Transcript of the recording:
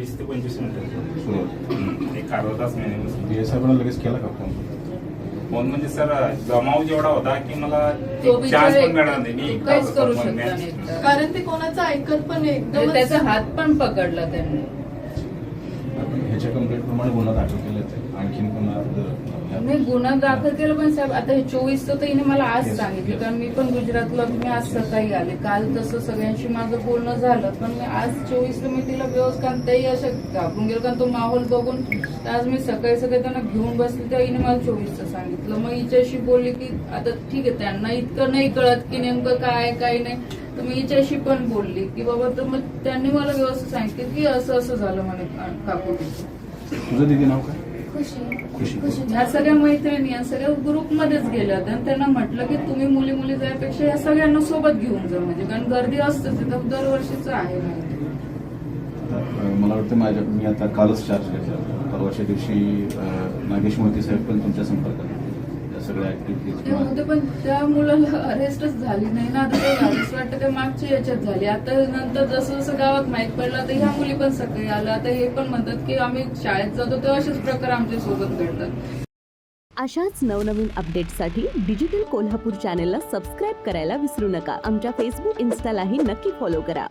वीस ते पंचवीस मिनिटं. एक अर्धा तास मिनिमम एस आयला लगेच केला का फोन? फोन म्हणजे सर जमाव जेवढा होता की मला तो चान्स बिचारा पण मिळणार नाही. मी एक- एकटा काहीच होतो, करू पण शकला match- नाही. एकटा. कारण ते कोणाचं ऐकत पण नाही. म्हणजे एकदम त्याचा हात पण पकडला त्यांनी. आपण ह्याच्या कंप्लेंट प्रमाणे गुन्हा दाखल केले ते आणखीन पुन्हा मी गुन्हा दाखल केला पण साहेब आता हे चोवीसचं तर हिने मला आज सांगितलं. कारण मी पण गुजरातला मी आज सकाळी आले. काल तसं सगळ्यांशी माझं बोलणं झालं पण मी आज चोवीसला मी तिला व्यवस्थित कारण तेही असं घाबरून गेलं कारण तो माहोल बघून तर आज मी सकाळी सकाळी त्यांना घेऊन बसले तेव्हा हिने मला चोवीसचं सांगितलं. मग हिच्याशी बोलली की आता ठीक आहे त्यांना इतकं नाही कळत की नेमकं काय काय नाही. तर मी हिच्याशी पण बोलली की बाबा तर मग त्यांनी मला व्यवस्थित सांगितलं की असं असं झालं म्हणे काकू तुझं दिदी नाव काय? खुशी. खुशी. ह्या सगळ्या मैत्रिणी या सगळ्या ग्रुपमध्येच गेल्या. होत्या आणि त्यांना म्हटलं की तुम्ही मुली मुली जाण्यापेक्षा या सगळ्यांना सोबत घेऊन जा म्हणजे कारण गर्दी असते तिथं दरवर्षीच आहे मला वाटतं माझ्या मी आता कालच चार्ज घेतला. परवाच्या दिवशी नागेश मोहिते साहेब पण तुमच्या संपर्कात सगळ्या ते ऍक्टिव्हिटीज होते पण त्या मुलाला अरेस्टच झाली नाही ना. आता अरेस्ट वाटतं ते मागच्या याच्यात झाली. आता नंतर जसं जसं गावात माहीत पडलं तर ह्या मुली पण सकाळी आल्या आता हे पण म्हणतात की आम्ही शाळेत जातो तेव्हा असेच प्रकार आमच्यासोबत घडतात. अशाच नवनवीन अपडेट्ससाठी डिजिटल कोल्हापूर चॅनेलला सबस्क्राईब करायला विसरू नका. आमच्या फेसबुक इन्स्टालाही नक्की फॉलो करा.